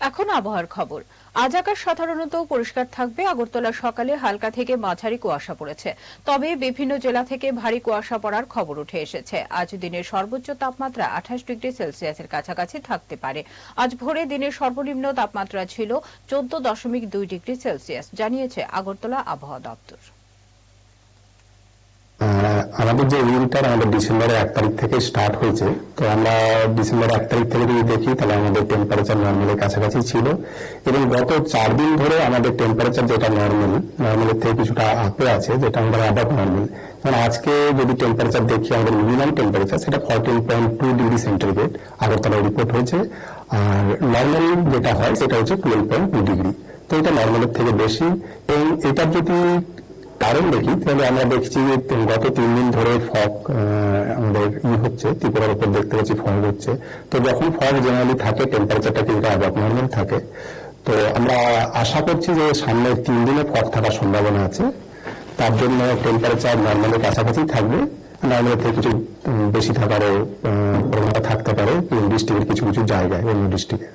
এখন আবহাওয়ার খবর। আজ আকাশ সাধারণত পরিষ্কার থাকবে। আগরতলা সকালে হালকা থেকে মাঝারি কুয়াশা পড়েছে। তবে বিভিন্ন জেলা থেকে ভারী কুয়াশা পড়ার খবর উঠে এসেছে। আজ দিনের সর্বোচ্চ তাপমাত্রা আঠাশ ডিগ্রি সেলসিয়াসের কাছাকাছি থাকতে পারে। আজ ভোরে দিনের সর্বনিম্ন তাপমাত্রা ছিল চোদ্দ দশমিক দুই ডিগ্রি সেলসিয়াস, জানিয়েছে আগরতলা আবহাওয়া দপ্তর। আমাদের যে উইন্টার আমাদের ডিসেম্বরের এক তারিখ থেকে স্টার্ট হয়েছে, তো আমরা ডিসেম্বর এক তারিখ থেকে যদি দেখি, তাহলে আমাদের টেম্পারেচার নর্মালের কাছাকাছি ছিল। এবং গত চার দিন ধরে আমাদের টেম্পারেচার যেটা নর্মাল নর্মালের থেকে কিছুটা আপে আছে, যেটা আমাদের অ্যাবাভ নর্মাল যেমন আজকে যদি টেম্পারেচার দেখি, আমাদের মিনিমাম টেম্পারেচার সেটা fourteen point two degree centigrade আগরতলায় রিপোর্ট হয়েছে। আর নর্মাল যেটা হয়, সেটা হচ্ছে টুয়েলভ পয়েন্ট টু ডিগ্রি তো এটা নর্মালের থেকে বেশি। এবং এটার যদি কারণ দেখি, তাহলে আমরা দেখছি যে গত তিন দিন ধরে ফগ আমাদের ই হচ্ছে, ত্রিপুরার উপর দেখতে পাচ্ছি ফগ হচ্ছে। তো যখন ফগ জেনারেলি থাকে টেম্পারেচারটা কিন্তু অ্যাবাভ নর্মাল থাকে। তো আমরা আশা করছি যে সামনের তিন দিনে ফগ থাকার সম্ভাবনা আছে। তার জন্য টেম্পারেচার নর্মালের কাছাকাছি থাকবে। নর্মালের থেকে কিছু বেশি থাকারও প্রবণতা থাকতে পারে। ডিস্ট্রিক্টের কিছু কিছু জায়গায়, অন্য ডিস্ট্রিক্টে